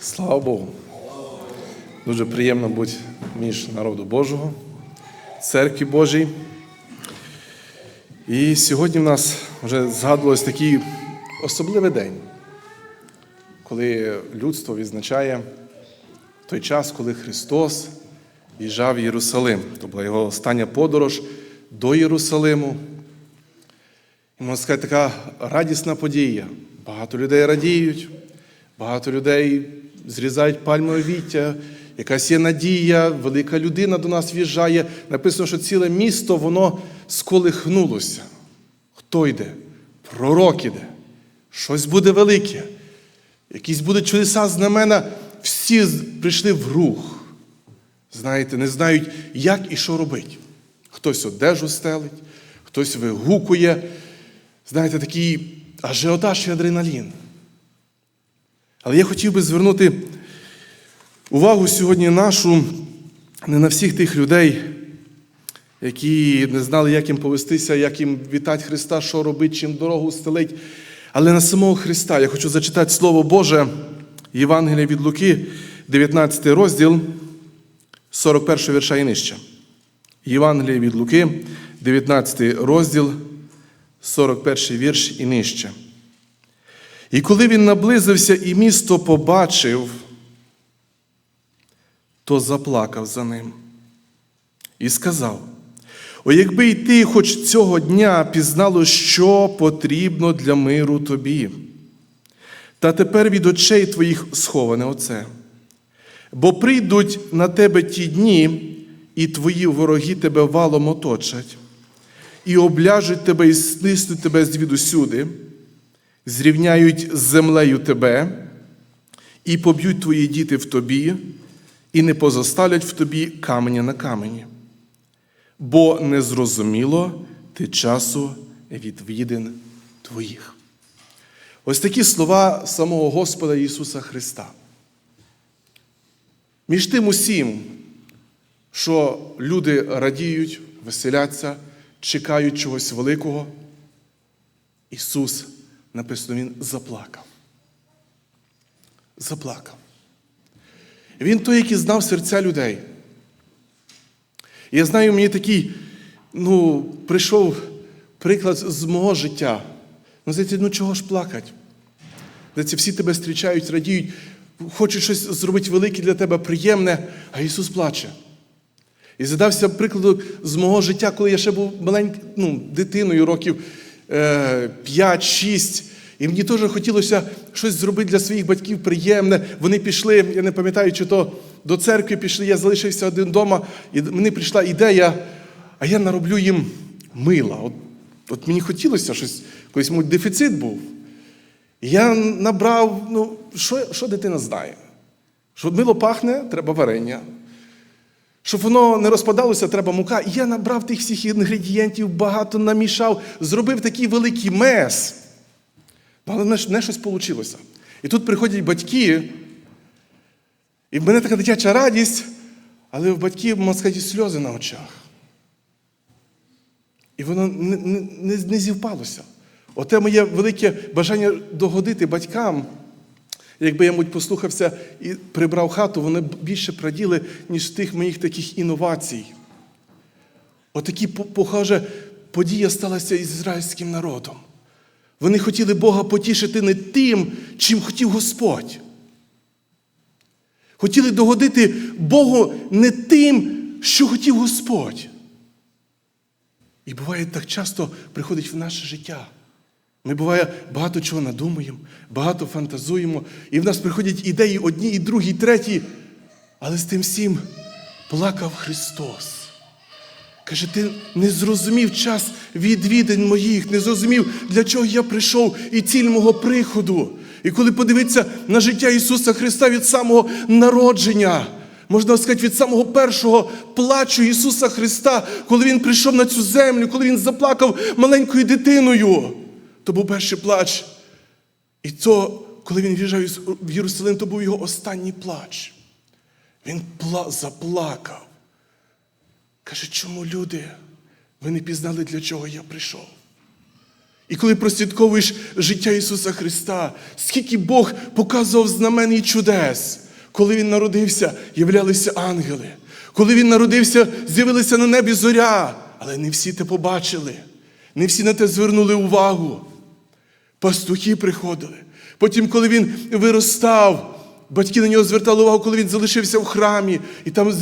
Слава Богу. Дуже приємно бути між народу Божого, церкві Божій. І сьогодні в нас вже згадувалось такий особливий день, коли людство відзначає той час, коли Христос їжджав в Єрусалим. Це була його остання подорож до Єрусалиму. І можна сказати, така радісна подія. Багато людей радіють, багато людей зрізають пальмове віття, якась є надія, велика людина до нас в'їжджає. Написано, що ціле місто воно сколихнулося. Хто йде? Пророк іде. Щось буде велике. Якісь будуть чудеса знамена. Всі прийшли в рух. Знаєте, не знають, як і що робити. Хтось одежу стелить, хтось вигукує. Знаєте, такий ажіотаж і адреналін. Але я хотів би звернути увагу сьогодні нашу не на всіх тих людей, які не знали, як їм повестися, як їм вітати Христа, що робити, чим дорогу стелить, але на самого Христа. Я хочу зачитати Слово Боже, Євангелія від Луки, 19 розділ, 41 вірша і нижче. Євангелія від Луки, 19 розділ, 41 вірш і нижче. І коли він наблизився і місто побачив, то заплакав за ним і сказав: О, якби й ти хоч цього дня пізнало, що потрібно для миру тобі. Та тепер від очей твоїх сховане оце. Бо прийдуть на тебе ті дні, і твої вороги тебе валом оточать, і обляжуть тебе і стиснуть тебе звідусюди, зрівняють з землею тебе, і поб'ють твої діти в тобі, і не позоставлять в тобі каменя на камені. Бо не зрозуміло ти часу від відин твоїх. Ось такі слова самого Господа Ісуса Христа. Між тим усім, що люди радіють, веселяться, чекають чогось великого, Ісус, написано, Він заплакав. Заплакав. Він той, який знав серця людей. Я знаю, мені такий, ну, прийшов приклад з мого життя. Ну, знаєте, ну чого ж плакати? Знаєте, всі тебе зустрічають, радіють, хочуть щось зробити велике для тебе, приємне, а Ісус плаче. І задався прикладу з мого життя, коли я ще був маленькою ну, дитиною, років е, 5-6. І мені теж хотілося щось зробити для своїх батьків приємне. Вони пішли, я не пам'ятаю, чи то до церкви пішли, я залишився один вдома, і мені прийшла ідея, а я нароблю їм мила. От, от мені хотілося щось, колись мій дефіцит був. Я набрав, ну, що, що дитина знає? Що мило пахне, треба варення. Щоб воно не розпадалося, треба мука. І я набрав тих всіх інгредієнтів, багато намішав, зробив такий великий мес. Але не щось вийшло. І тут приходять батьки, і в мене така дитяча радість, але в батьків, можна сказати, сльози на очах. І воно не, не, не, зівпалося. Оте моє велике бажання догодити батькам. Якби я мабуть, послухався і прибрав хату, вони більше праділи, ніж тих моїх таких інновацій. Отакі, похоже, подія сталася із ізраїльським народом. Вони хотіли Бога потішити не тим, чим хотів Господь. Хотіли догодити Богу не тим, що хотів Господь. І буває так часто приходить в наше життя. Ми буває багато чого надумуємо, багато фантазуємо, і в нас приходять ідеї одні, і другі, і треті. Але з тим всім плакав Христос. Каже, ти не зрозумів час відвідань моїх, не зрозумів, для чого я прийшов і ціль мого приходу. І коли подивитися на життя Ісуса Христа від самого народження, можна сказати, від самого першого плачу Ісуса Христа, коли Він прийшов на цю землю, коли Він заплакав маленькою дитиною, то був перший плач. І то, коли він в'їжджав в Єрусалим, то був його останній плач. Він пла... заплакав. Каже, чому люди? Ви не пізнали, для чого я прийшов. І коли прослідковуєш життя Ісуса Христа, скільки Бог показував знамен і чудес, коли Він народився, являлися ангели. Коли Він народився, з'явилася на небі зоря, але не всі те побачили, не всі на те звернули увагу. Пастухи приходили. Потім, коли він виростав, батьки на нього звертали увагу, коли він залишився в храмі і там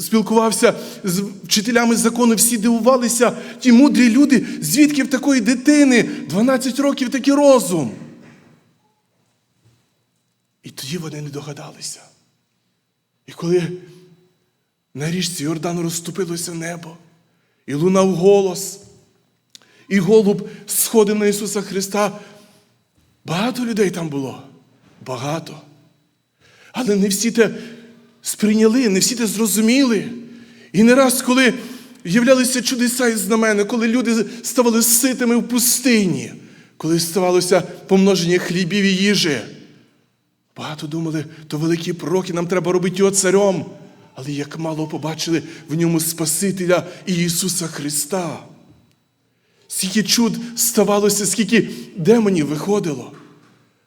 спілкувався з вчителями закону, всі дивувалися, ті мудрі люди, звідки в такої дитини 12 років такий розум. І тоді вони не догадалися. І коли на річці Йордану розступилося небо, і лунав голос, і голуб сходив на Ісуса Христа. Багато людей там було. Багато. Але не всі те сприйняли, не всі те зрозуміли. І не раз, коли являлися чудеса і знамени, коли люди ставали ситими в пустині, коли ставалося помноження хлібів і їжі. Багато думали, то великі пророки, нам треба робити його царем. Але як мало побачили в ньому Спасителя Ісуса Христа. Скільки чуд ставалося, скільки демонів виходило.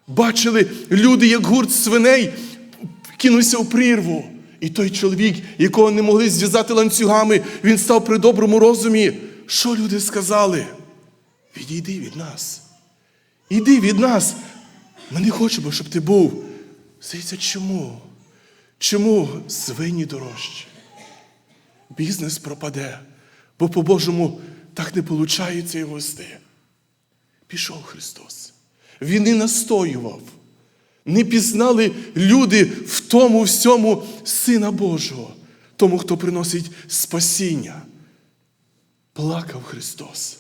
Бачили люди, як гурт свиней кинувся в прірву. І той чоловік, якого не могли зв'язати ланцюгами, він став при доброму розумі. Що люди сказали? Відійди від нас. Іди від нас. Ми не хочемо, щоб ти був. Здається, чому? Чому свині дорожчі? Бізнес пропаде, бо по-божому так не виходить його вести. Пішов Христос. Він і настоював. Не пізнали люди в тому всьому Сина Божого, тому, хто приносить спасіння. Плакав Христос.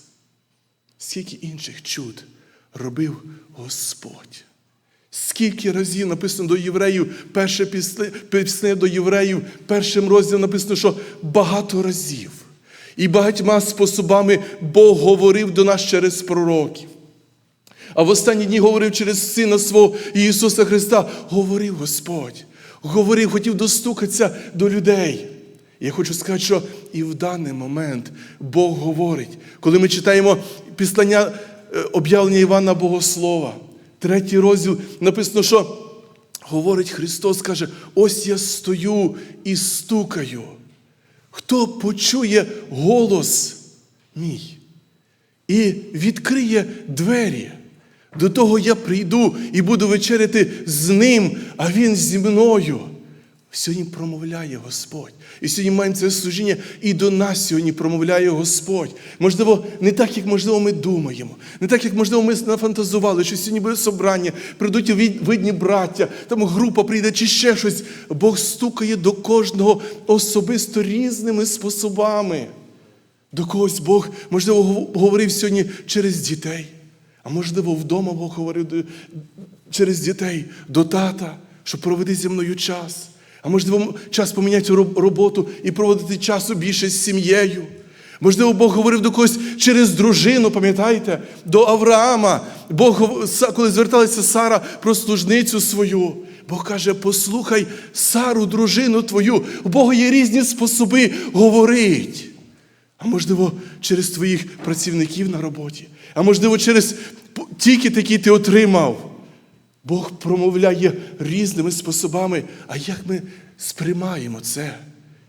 Скільки інших чуд робив Господь. Скільки разів написано до євреїв, перше пісни до євреїв, першим розділом написано, що багато разів. І багатьма способами Бог говорив до нас через пророків. А в останні дні говорив через Сина свого Ісуса Христа. Говорив Господь, говорив, хотів достукатися до людей. Я хочу сказати, що і в даний момент Бог говорить, коли ми читаємо післання е, об'явлення Івана Богослова, третій розділ написано, що говорить Христос, каже: ось я стою і стукаю. Хто почує голос мій і відкриє двері, до того я прийду і буду вечеряти з ним, а він зі мною. Сьогодні промовляє Господь. І сьогодні маємо це служіння, і до нас сьогодні промовляє Господь. Можливо, не так, як можливо, ми думаємо, не так, як можливо, ми нафантазували, що сьогодні буде собрання, прийдуть видні браття, там група прийде чи ще щось. Бог стукає до кожного особисто різними способами. До когось Бог, можливо, говорив сьогодні через дітей, а можливо, вдома Бог говорив через дітей до тата, що проведи зі мною час. А можливо, час поміняти роботу і проводити часу більше з сім'єю. Можливо, Бог говорив до когось через дружину, пам'ятаєте, до Авраама. Бог, коли зверталася Сара про служницю свою, Бог каже: послухай Сару, дружину твою. У Бога є різні способи говорити. А можливо, через твоїх працівників на роботі, а можливо, через тільки які ти отримав. Бог промовляє різними способами. А як ми сприймаємо це?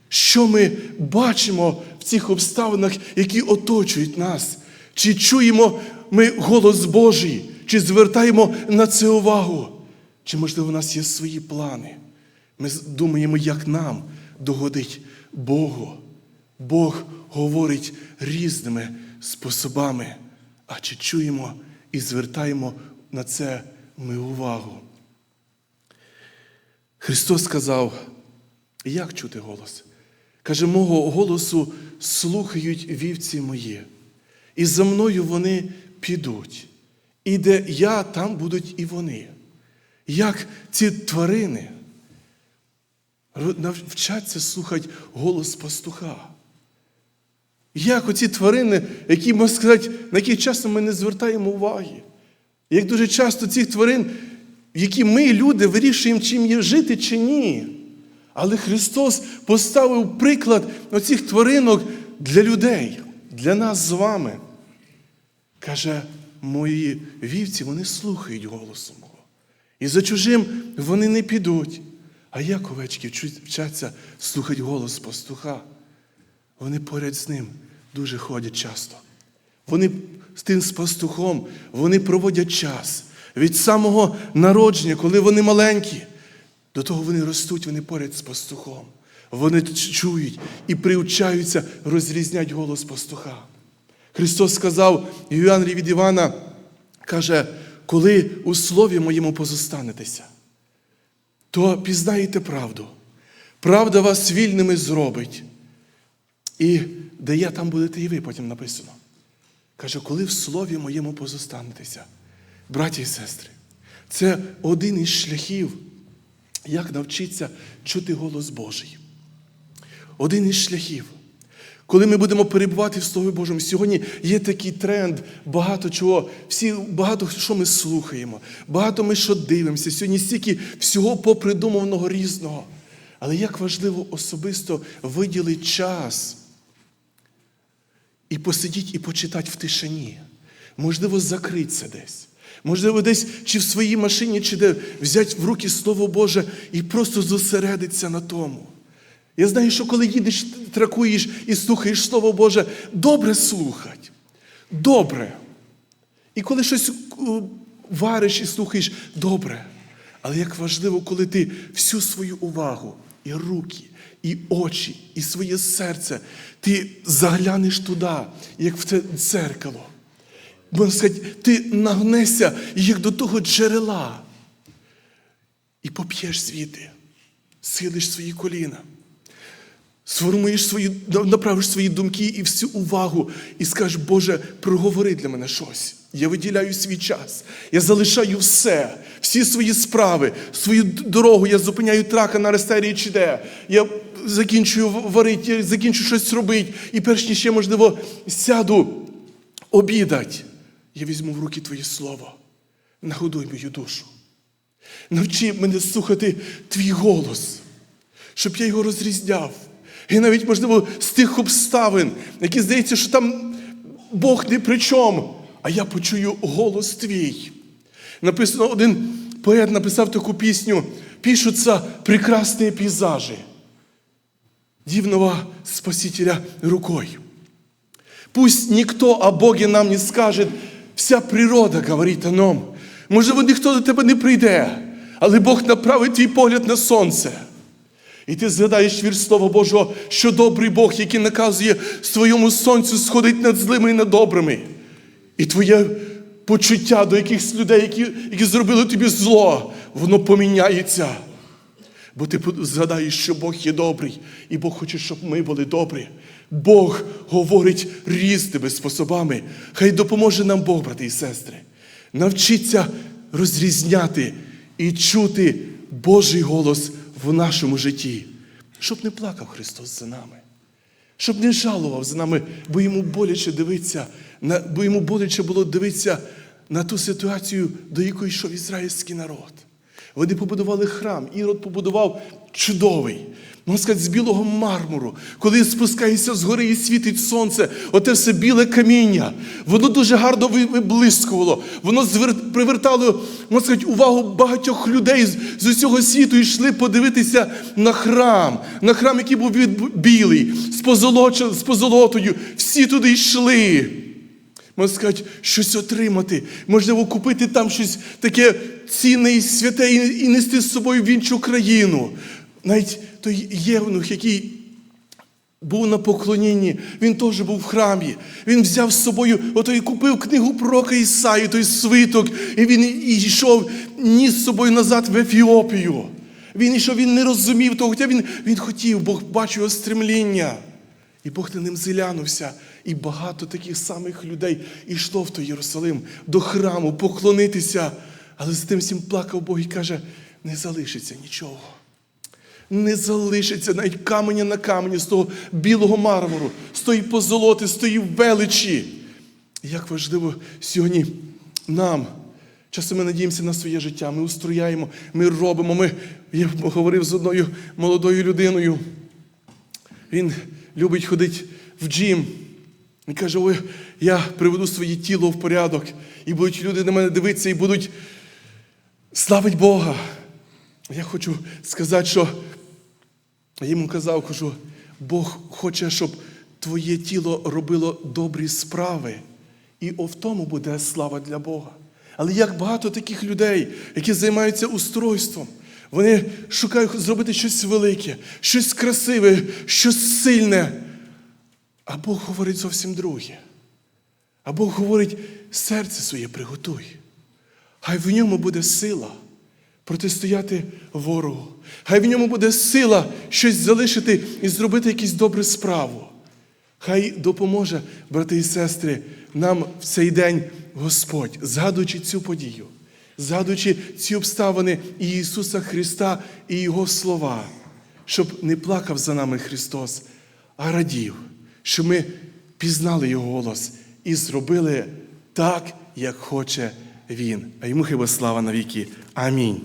Що ми бачимо в цих обставинах, які оточують нас? Чи чуємо ми голос Божий, чи звертаємо на це увагу? Чи, можливо, у нас є свої плани? Ми думаємо, як нам догодить Богу. Бог говорить різними способами. А чи чуємо і звертаємо на це ми увагу? Христос сказав, як чути голос? Каже, мого голосу слухають вівці мої, і за мною вони підуть. І де я, там будуть і вони. Як ці тварини навчаться слухати голос пастуха. Як оці тварини, які, можна сказати, на які часто ми не звертаємо уваги. Як дуже часто цих тварин, які ми, люди, вирішуємо, чим є жити чи ні. Але Христос поставив приклад оцих тваринок для людей, для нас з вами. Каже, мої вівці, вони слухають голосу мого. І за чужим вони не підуть. А як овечки вчаться слухати голос пастуха? Вони поряд з ним дуже ходять часто. Вони з тим з пастухом, вони проводять час. Від самого народження, коли вони маленькі, до того вони ростуть, вони поряд з пастухом. Вони чують і приучаються розрізнять голос пастуха. Христос сказав Євангелії від Івана, каже, коли у слові моєму позостанетеся, то пізнаєте правду. Правда вас вільними зробить. І де я там будете і ви, потім написано. Каже, коли в слові моєму позостанетеся, браті і сестри, це один із шляхів, як навчитися чути голос Божий. Один із шляхів. Коли ми будемо перебувати в Слові Божому, сьогодні є такий тренд, багато чого, всі, багато що ми слухаємо, багато ми що дивимося. Сьогодні стільки всього попридуманого різного. Але як важливо особисто виділити час і посидіть і почитати в тишині. Можливо, закритися десь. Можливо, десь чи в своїй машині, чи де взяти в руки Слово Боже і просто зосередитися на тому. Я знаю, що коли їдеш, тракуєш і слухаєш Слово Боже, добре слухати. Добре. І коли щось е, вариш і слухаєш, добре. Але як важливо, коли ти всю свою увагу, і руки, і очі, і своє серце, ти заглянеш туди, як в це дзеркало. Можна сказати, ти нагнешся як до того джерела і поп'єш звідти, схилиш свої коліна. Сформуєш свої, направиш свої думки і всю увагу, і скажеш, Боже, проговори для мене щось. Я виділяю свій час. Я залишаю все, всі свої справи, свою дорогу. Я зупиняю трака на рестерії чи де. Я закінчую варити, я закінчую щось робити. І перш ніж ще, можливо, сяду обідать. Я візьму в руки Твоє Слово. Нагодуй мою душу. Навчи мене слухати твій голос, щоб я його розрізняв. І навіть, можливо, з тих обставин, які здається, що там Бог не при чому, а я почую голос твій. Написано, один поет написав таку пісню, пишуться прекрасні пейзажі дивного Спасителя рукой. Пусть никто о Боге нам не скаже, вся природа говорить о ньому. Можливо, ніхто до тебе не прийде, але Бог направить твій погляд на сонце. І ти згадаєш вір Слова Божого, що добрий Бог, який наказує своєму сонцю сходить над злими і над добрими. І твоє почуття до якихось людей, які, які зробили тобі зло, воно поміняється. Бо ти згадаєш, що Бог є добрий, і Бог хоче, щоб ми були добрі. Бог говорить різними способами. Хай допоможе нам Бог, брати і сестри. Навчіться розрізняти і чути Божий голос в нашому житті, щоб не плакав Христос за нами, щоб не жалував за нами, бо йому боляче дивитися, бо йому боляче було дивитися на ту ситуацію, до якої йшов ізраїльський народ. Вони побудували храм. Ірод побудував чудовий. Можна сказати, з білого мармуру, коли спускаєшся з гори і світить сонце, оте все біле каміння. Воно дуже гарно виблискувало. Воно привертало, можна сказати, увагу багатьох людей з, усього світу йшли подивитися на храм, на храм, який був білий, з позолотою. Всі туди йшли можна сказати, щось отримати, можливо, купити там щось таке цінне і святе і нести з собою в іншу країну. Навіть той євнух, який був на поклонінні, він теж був в храмі. Він взяв з собою, ото і купив книгу пророка Ісаї, той свиток, і він йшов, ніс з собою назад в Ефіопію. Він ішов, він не розумів того, хоча він, він хотів, Бог бачив його стремління. І Бог на ним зглянувся. І багато таких самих людей йшло в той Єрусалим до храму поклонитися. Але з тим всім плакав Бог і каже: не залишиться нічого. Не залишиться навіть каменя на камені з того білого мармуру, з тої позолоти, з тої величі. Як важливо сьогодні нам. Часом ми надіємося на своє життя, ми устрояємо, ми робимо. Ми, я говорив з одною молодою людиною. Він любить ходити в джим. Він каже, ой, я приведу своє тіло в порядок, і будуть люди на мене дивитися і будуть славити Бога. Я хочу сказати, що я йому казав, кажу, Бог хоче, щоб твоє тіло робило добрі справи. І в тому буде слава для Бога. Але як багато таких людей, які займаються устройством, вони шукають зробити щось велике, щось красиве, щось сильне. А Бог говорить зовсім друге. А Бог говорить, серце своє приготуй. Хай в ньому буде сила протистояти ворогу. Хай в ньому буде сила щось залишити і зробити якусь добру справу. Хай допоможе, брати і сестри, нам в цей день Господь, згадуючи цю подію, згадуючи ці обставини Ісуса Христа і Його слова, щоб не плакав за нами Христос, а радів, щоб ми пізнали Його голос і зробили так, як хоче Він. А йому хіба слава навіки. Амінь.